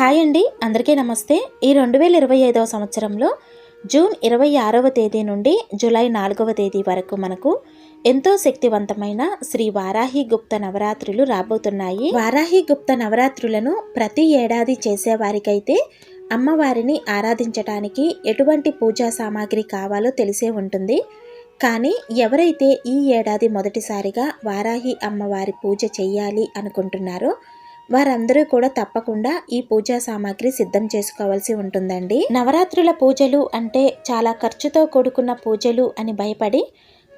Hi అండి అందరికీ నమస్తే. ఈ రెండు వేల ఇరవై ఐదవ సంవత్సరంలో జూన్ ఇరవై ఆరవ తేదీ నుండి జూలై నాలుగవ తేదీ వరకు మనకు ఎంతో శక్తివంతమైన శ్రీ వారాహి గుప్త నవరాత్రులు రాబోతున్నాయి. వారాహి గుప్త నవరాత్రులను ప్రతి ఏడాది చేసేవారికైతే అమ్మవారిని ఆరాధించటానికి ఎటువంటి పూజా సామాగ్రి కావాలో తెలిసే ఉంటుంది. కానీ ఎవరైతే ఈ ఏడాది మొదటిసారిగా వారాహి అమ్మవారి పూజ చేయాలి అనుకుంటున్నారో వారందరూ కూడా తప్పకుండా ఈ పూజా సామాగ్రి సిద్ధం చేసుకోవాల్సి ఉంటుందండి. నవరాత్రుల పూజలు అంటే చాలా ఖర్చుతో కూడుకున్న పూజలు అని భయపడి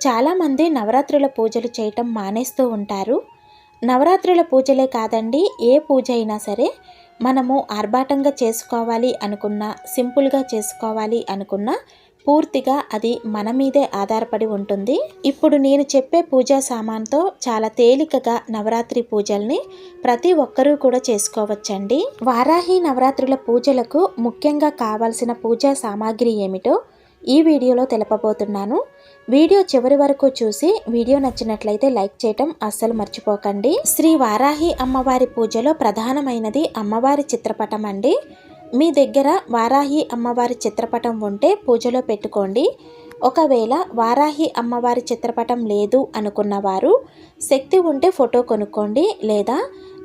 చాలామంది నవరాత్రుల పూజలు చేయటం మానేస్తూ ఉంటారు. నవరాత్రుల పూజలే కాదండి ఏ పూజ అయినా సరే మనము ఆర్భాటంగా చేసుకోవాలి అనుకున్న సింపుల్గా చేసుకోవాలి అనుకున్న పూర్తిగా అది మన మీదే ఆధారపడి ఉంటుంది. ఇప్పుడు నేను చెప్పే పూజా సామాన్తో చాలా తేలికగా నవరాత్రి పూజల్ని ప్రతి ఒక్కరూ కూడా చేసుకోవచ్చండి. వారాహి నవరాత్రుల పూజలకు ముఖ్యంగా కావాల్సిన పూజా సామాగ్రి ఏమిటో ఈ వీడియోలో తెలపబోతున్నాను. వీడియో చివరి వరకు చూసి వీడియో నచ్చినట్లయితే లైక్ చేయటం అస్సలు మర్చిపోకండి. శ్రీ వారాహి అమ్మవారి పూజలో ప్రధానమైనది అమ్మవారి చిత్రపటం అండి. మీ దగ్గర వారాహి అమ్మవారి చిత్రపటం ఉంటే పూజలో పెట్టుకోండి. ఒకవేళ వారాహి అమ్మవారి చిత్రపటం లేదు అనుకున్నవారు శక్తి ఉంటే ఫోటో కొనుక్కోండి లేదా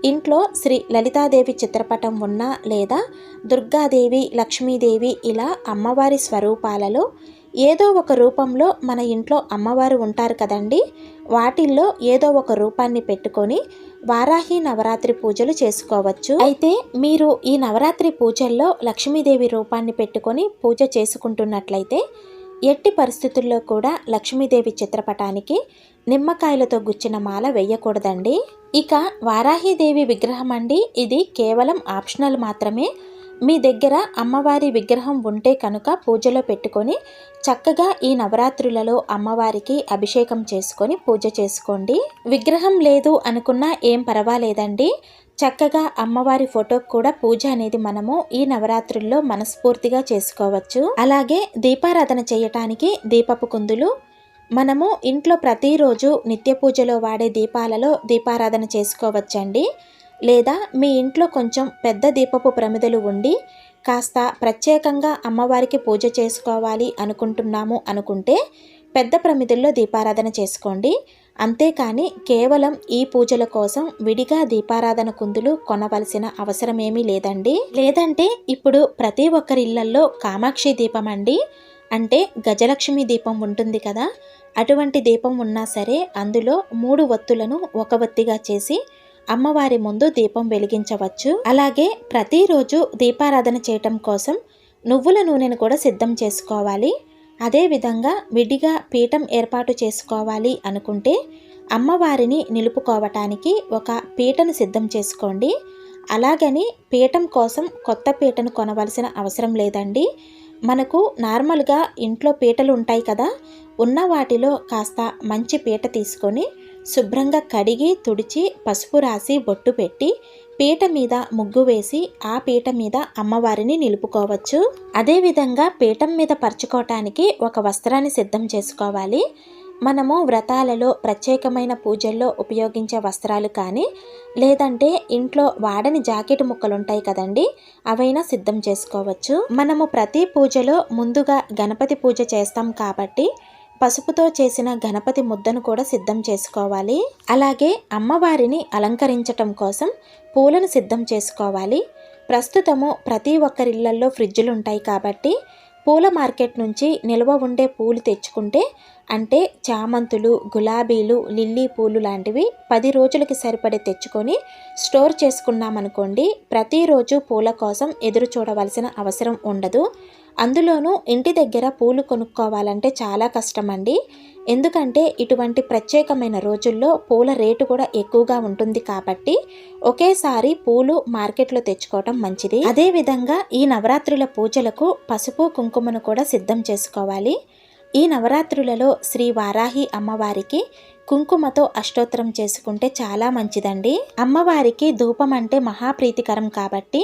ఇంట్లో శ్రీ లలితాదేవి చిత్రపటం ఉన్నా లేదా దుర్గాదేవి లక్ష్మీదేవి ఇలా అమ్మవారి స్వరూపాలలో ఏదో ఒక రూపంలో మన ఇంట్లో అమ్మవారు ఉంటారు కదండి వాటిల్లో ఏదో ఒక రూపాన్ని పెట్టుకొని వారాహి నవరాత్రి పూజలు చేసుకోవచ్చు. అయితే మీరు ఈ నవరాత్రి పూజల్లో లక్ష్మీదేవి రూపాన్ని పెట్టుకొని పూజ చేసుకుంటున్నట్లయితే ఎట్టి పరిస్థితుల్లో కూడా లక్ష్మీదేవి చిత్రపటానికి నిమ్మకాయలతో గుచ్చిన మాల వేయకూడదండి. ఇక వారాహిదేవి విగ్రహం అండి. ఇది కేవలం ఆప్షనల్ మాత్రమే. మీ దగ్గర అమ్మవారి విగ్రహం ఉంటే కనుక పూజలో పెట్టుకొని చక్కగా ఈ నవరాత్రులలో అమ్మవారికి అభిషేకం చేసుకొని పూజ చేసుకోండి. విగ్రహం లేదు అనుకున్నా ఏం పర్వాలేదండి. చక్కగా అమ్మవారి ఫోటోకు కూడా పూజ అనేది మనము ఈ నవరాత్రుల్లో మనస్ఫూర్తిగా చేసుకోవచ్చు. అలాగే దీపారాధన చేయటానికి దీపపు కుందులు. మనము ఇంట్లో ప్రతిరోజు నిత్య పూజలో వాడే దీపాలలో దీపారాధన చేసుకోవచ్చండి. లేదా మీ ఇంట్లో కొంచెం పెద్ద దీపపు ప్రమిదలు ఉండి కాస్త ప్రత్యేకంగా అమ్మవారికి పూజ చేసుకోవాలి అనుకుంటున్నాము అనుకుంటే పెద్ద ప్రమిదల్లో దీపారాధన చేసుకోండి. అంతేకాని కేవలం ఈ పూజల కోసం విడిగా దీపారాధన కుందులు కొనవలసిన అవసరమేమీ లేదండి. లేదంటే ఇప్పుడు ప్రతి ఒక్కరి ఇళ్ళల్లో కామాక్షి దీపం అండి. అంటే గజలక్ష్మి దీపం ఉంటుంది కదా అటువంటి దీపం ఉన్నా సరే అందులో మూడు ఒత్తులను ఒక ఒత్తిగా చేసి అమ్మవారి ముందు దీపం వెలిగించవచ్చు. అలాగే ప్రతిరోజు దీపారాధన చేయటం కోసం నువ్వుల నూనెను కూడా సిద్ధం చేసుకోవాలి. అదేవిధంగా విడిగా పీఠం ఏర్పాటు చేసుకోవాలి అనుకుంటే అమ్మవారిని నిలుపుకోవటానికి ఒక పీటను సిద్ధం చేసుకోండి. అలాగని పీఠం కోసం కొత్త పీటను కొనవలసిన అవసరం లేదండి. మనకు నార్మల్గా ఇంట్లో పీటలు ఉంటాయి కదా ఉన్న వాటిలో కాస్త మంచి పీట తీసుకొని శుభ్రంగా కడిగి తుడిచి పసుపు రాసి బొట్టు పెట్టి పీట మీద ముగ్గు వేసి ఆ పీట మీద అమ్మవారిని నిలుపుకోవచ్చు. అదేవిధంగా పీఠం మీద పరుచుకోవటానికి ఒక వస్త్రాన్ని సిద్ధం చేసుకోవాలి. మనము వ్రతాలలో ప్రత్యేకమైన పూజల్లో ఉపయోగించే వస్త్రాలు కానీ లేదంటే ఇంట్లో వాడని జాకెట్ ముక్కలు ఉంటాయి కదండి అవైనా సిద్ధం చేసుకోవచ్చు. మనము ప్రతి పూజలో ముందుగా గణపతి పూజ చేస్తాం కాబట్టి పసుపుతో చేసిన గణపతి ముద్దను కూడా సిద్ధం చేసుకోవాలి. అలాగే అమ్మవారిని అలంకరించటం కోసం పూలను సిద్ధం చేసుకోవాలి. ప్రస్తుతము ప్రతి ఒక్కరిళ్ళల్లో ఫ్రిడ్జులు ఉంటాయి కాబట్టి పూల మార్కెట్ నుంచి నిల్వ ఉండే పూలు తెచ్చుకుంటే అంటే చామంతులు గులాబీలు లిల్లీ పూలు లాంటివి పది రోజులకి సరిపడే తెచ్చుకొని స్టోర్ చేసుకున్నామనుకోండి ప్రతిరోజు పూల కోసం ఎదురు చూడవలసిన అవసరం ఉండదు. అందులోనూ ఇంటి దగ్గర పూలు కొనుక్కోవాలంటే చాలా కష్టం అండి ఎందుకంటే ఇటువంటి ప్రత్యేకమైన రోజుల్లో పూల రేటు కూడా ఎక్కువగా ఉంటుంది కాబట్టి ఒకేసారి పూలు మార్కెట్లో తెచ్చుకోవటం మంచిది. అదేవిధంగా ఈ నవరాత్రుల పూజలకు పసుపు కుంకుమను కూడా సిద్ధం చేసుకోవాలి. ఈ నవరాత్రులలో శ్రీ వారాహి అమ్మవారికి కుంకుమతో అష్టోత్తరం చేసుకుంటే చాలా మంచిదండి. అమ్మవారికి ధూపం అంటే మహాప్రీతికరం కాబట్టి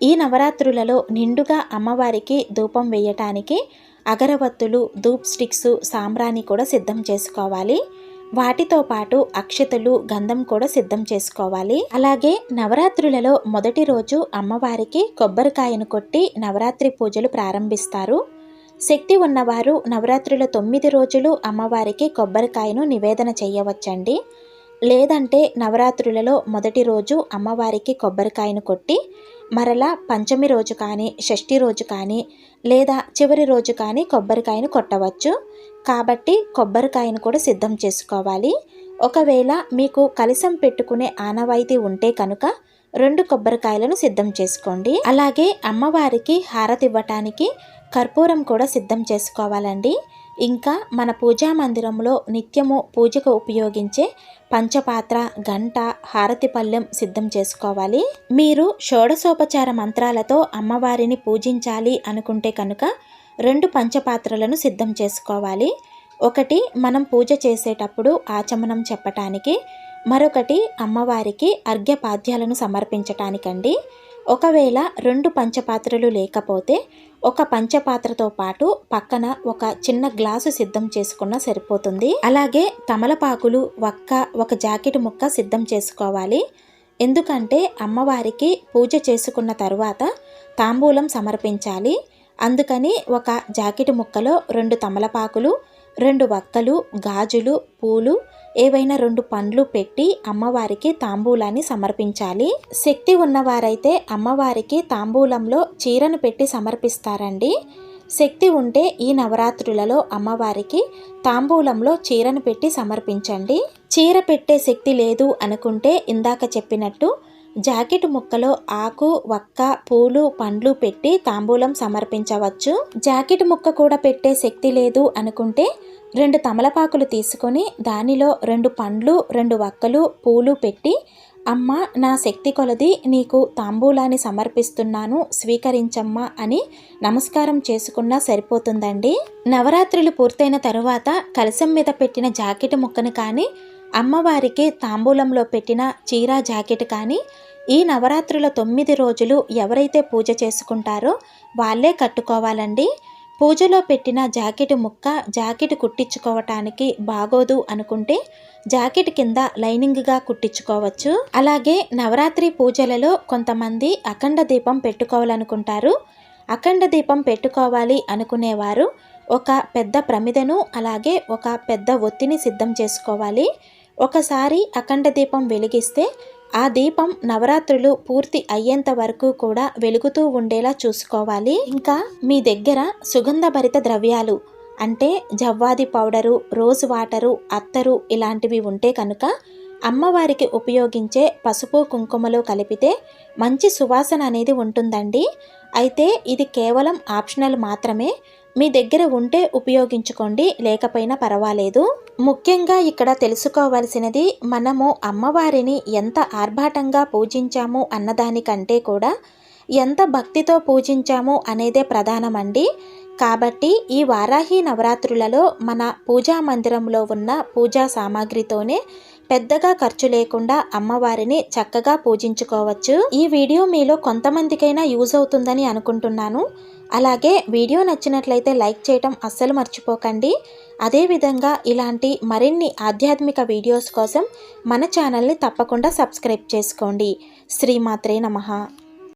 ఈ నవరాత్రులలో నిండుగా అమ్మవారికి ధూపం వేయటానికి అగరవత్తులు ధూప్ స్టిక్స్ సాంబ్రాణి కూడా సిద్ధం చేసుకోవాలి. వాటితో పాటు అక్షతలు గంధం కూడా సిద్ధం చేసుకోవాలి. అలాగే నవరాత్రులలో మొదటి రోజు అమ్మవారికి కొబ్బరికాయను కొట్టి నవరాత్రి పూజలు ప్రారంభిస్తారు. శక్తి ఉన్నవారు నవరాత్రుల తొమ్మిది రోజులు అమ్మవారికి కొబ్బరికాయను నివేదన చేయవచ్చండి. లేదంటే నవరాత్రులలో మొదటి రోజు అమ్మవారికి కొబ్బరికాయను కొట్టి మరలా పంచమి రోజు కానీ షష్ఠి రోజు కానీ లేదా చివరి రోజు కానీ కొబ్బరికాయను కొట్టవచ్చు. కాబట్టి కొబ్బరికాయను కూడా సిద్ధం చేసుకోవాలి. ఒకవేళ మీకు కలిసం పెట్టుకునే ఆనవాయితీ ఉంటే కనుక రెండు కొబ్బరికాయలను సిద్ధం చేసుకోండి. అలాగే అమ్మవారికి హారతి ఇవ్వటానికి కర్పూరం కూడా సిద్ధం చేసుకోవాలండి. ఇంకా మన పూజా మందిరంలో నిత్యము పూజకు ఉపయోగించే పంచపాత్ర గంట హారతి పళ్ళెం సిద్ధం చేసుకోవాలి. మీరు షోడశోపచార మంత్రాలతో అమ్మవారిని పూజించాలి అనుకుంటే కనుక రెండు పంచపాత్రలను సిద్ధం చేసుకోవాలి. ఒకటి మనం పూజ చేసేటప్పుడు ఆచమనం చెప్పటానికి మరొకటి అమ్మవారికి అర్ఘ్యపాద్యాలను సమర్పించటానికండి. ఒకవేళ రెండు పంచపాత్రలు లేకపోతే ఒక పంచపాత్రతో పాటు పక్కన ఒక చిన్న గ్లాసు సిద్ధం చేసుకున్న సరిపోతుంది. అలాగే తమలపాకులు వక్క ఒక జాకెట్ ముక్క సిద్ధం చేసుకోవాలి. ఎందుకంటే అమ్మవారికి పూజ చేసుకున్న తరువాత తాంబూలం సమర్పించాలి. అందుకని ఒక జాకెట్ ముక్కలో రెండు తమలపాకులు రెండు వక్కలు గాజులు పూలు ఏవైనా రెండు పండ్లు పెట్టి అమ్మవారికి తాంబూలాన్ని సమర్పించాలి. శక్తి ఉన్నవారైతే అమ్మవారికి తాంబూలంలో చీరను పెట్టి సమర్పిస్తారండి. శక్తి ఉంటే ఈ నవరాత్రులలో అమ్మవారికి తాంబూలంలో చీరను పెట్టి సమర్పించండి. చీర పెట్టే శక్తి లేదు అనుకుంటే ఇందాక చెప్పినట్టు జాకెట్ ముక్కలో ఆకు వక్క పూలు పండ్లు పెట్టి తాంబూలం సమర్పించవచ్చు. జాకెట్ ముక్క కూడా పెట్టే శక్తి లేదు అనుకుంటే రెండు తమలపాకులు తీసుకొని దానిలో రెండు పండ్లు రెండు వక్కలు పూలు పెట్టి అమ్మ నా శక్తి కొలది నీకు తాంబూలాన్ని సమర్పిస్తున్నాను స్వీకరించమ్మా అని నమస్కారం చేసుకున్నా సరిపోతుందండి. నవరాత్రులు పూర్తయిన తరువాత కలసం మీద పెట్టిన జాకెట్ ముక్కను కానీ అమ్మవారికి తాంబూలంలో పెట్టిన చీర జాకెట్ కానీ ఈ నవరాత్రుల తొమ్మిది రోజులు ఎవరైతే పూజ చేసుకుంటారో వాళ్ళే కట్టుకోవాలండి. పూజలో పెట్టిన జాకెట్ ముక్క జాకెట్ కుట్టించుకోవటానికి బాగోదు అనుకుంటే జాకెట్ కింద లైనింగ్గా కుట్టించుకోవచ్చు. అలాగే నవరాత్రి పూజలలో కొంతమంది అఖండ దీపం పెట్టుకోవాలనుకుంటారు. అఖండ దీపం పెట్టుకోవాలి అనుకునేవారు. ఒక పెద్ద ప్రమిదను అలాగే ఒక పెద్ద ఒత్తిని సిద్ధం చేసుకోవాలి. ఒకసారి అఖండ దీపం వెలిగిస్తే ఆ దీపం నవరాత్రులు పూర్తి అయ్యేంత వరకు కూడా వెలుగుతూ ఉండేలా చూసుకోవాలి. ఇంకా మీ దగ్గర సుగంధభరిత ద్రవ్యాలు అంటే జవ్వాది పౌడరు రోజ్ వాటరు అత్తరు ఇలాంటివి ఉంటే కనుక అమ్మవారికి ఉపయోగించే పసుపు కుంకుమలో కలిపితే మంచి సువాసన అనేది ఉంటుందండి. అయితే ఇది కేవలం ఆప్షనల్ మాత్రమే. మీ దగ్గర ఉంటే ఉపయోగించుకోండి లేకపోయినా పర్వాలేదు. ముఖ్యంగా ఇక్కడ తెలుసుకోవాల్సినది మనము అమ్మవారిని ఎంత ఆర్భాటంగా పూజించాము అన్నదానికంటే కూడా ఎంత భక్తితో పూజించాము అనేదే ప్రధానమండి. కాబట్టి ఈ వారాహి నవరాత్రులలో మన పూజా మందిరంలో ఉన్న పూజా సామాగ్రితోనే పెద్దగా ఖర్చు లేకుండా అమ్మవారిని చక్కగా పూజించుకోవచ్చు. ఈ వీడియో మీలో కొంతమందికైనా యూజ్ అవుతుందని అనుకుంటున్నాను. అలాగే వీడియో నచ్చినట్లయితే లైక్ చేయటం అస్సలు మర్చిపోకండి. అదేవిధంగా ఇలాంటి మరిన్ని ఆధ్యాత్మిక వీడియోస్ కోసం మన ఛానల్ని తప్పకుండా సబ్స్క్రైబ్ చేసుకోండి. శ్రీమాత్రే నమః.